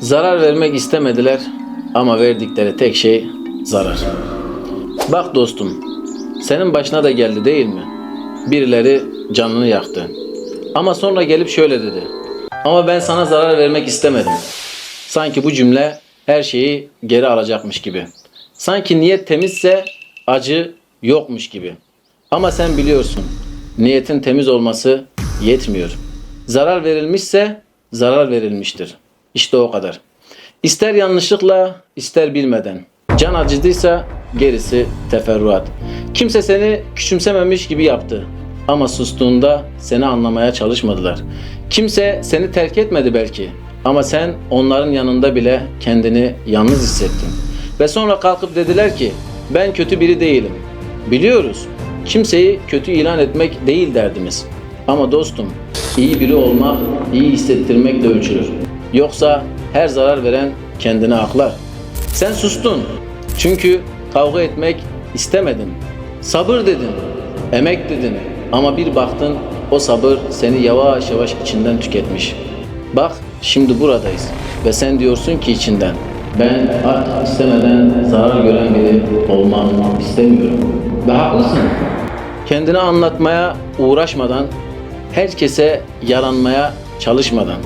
Zarar vermek istemediler ama verdikleri tek şey zarar. Bak dostum, senin başına da geldi değil mi? Birileri canını yaktı. Ama sonra gelip şöyle dedi. Ama ben sana zarar vermek istemedim. Sanki bu cümle her şeyi geri alacakmış gibi. Sanki niyet temizse acı yokmuş gibi. Ama sen biliyorsun, niyetin temiz olması yetmiyor. Zarar verilmişse zarar verilmiştir. İşte o kadar. İster yanlışlıkla, ister bilmeden. Can acıdıysa gerisi teferruat. Kimse seni küçümsememiş gibi yaptı. Ama sustuğunda seni anlamaya çalışmadılar. Kimse seni terk etmedi belki. Ama sen onların yanında bile kendini yalnız hissettin. Ve sonra kalkıp dediler ki ben kötü biri değilim. Biliyoruz. Kimseyi kötü ilan etmek değil derdimiz. Ama dostum, iyi biri olmak, iyi hissettirmekle ölçülür. Yoksa her zarar veren kendini aklar. Sen sustun. Çünkü kavga etmek istemedin. Sabır dedin, emek dedin. Ama bir baktın o sabır seni yavaş yavaş içinden tüketmiş. Bak şimdi buradayız ve sen diyorsun ki içinden ben artık istemeden zarar gören biri olmam istemiyorum. Ve haklısın. Kendini anlatmaya uğraşmadan, herkese yaranmaya çalışmadan,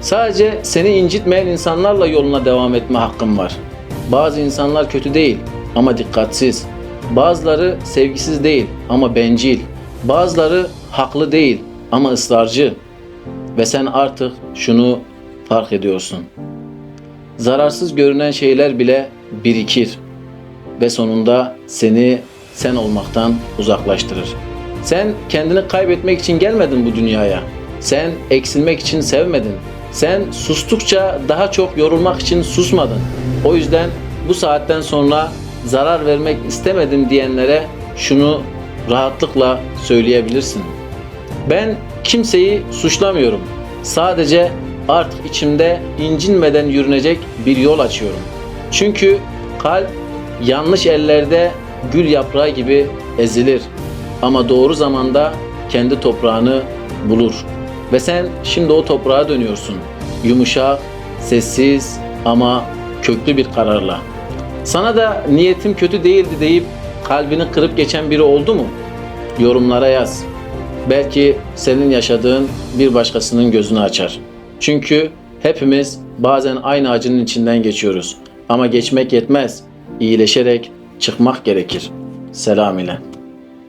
sadece seni incitmeyen insanlarla yoluna devam etme hakkın var. Bazı insanlar kötü değil ama dikkatsiz. Bazıları sevgisiz değil ama bencil. Bazıları haklı değil ama ısrarcı. Ve sen artık şunu fark ediyorsun. Zararsız görünen şeyler bile birikir ve sonunda seni sen olmaktan uzaklaştırır. Sen kendini kaybetmek için gelmedin bu dünyaya. Sen eksilmek için sevmedin. Sen sustukça daha çok yorulmak için susmadın. O yüzden bu saatten sonra zarar vermek istemedim diyenlere şunu rahatlıkla söyleyebilirsin. Ben kimseyi suçlamıyorum. Sadece artık içimde incinmeden yürünecek bir yol açıyorum. Çünkü kalp yanlış ellerde gül yaprağı gibi ezilir. Ama doğru zamanda kendi toprağını bulur. Ve sen şimdi o toprağa dönüyorsun. Yumuşak, sessiz ama köklü bir kararla. Sana da niyetim kötü değildi deyip kalbini kırıp geçen biri oldu mu? Yorumlara yaz. Belki senin yaşadığın bir başkasının gözünü açar. Çünkü hepimiz bazen aynı acının içinden geçiyoruz. Ama geçmek yetmez. İyileşerek çıkmak gerekir. Selam ile.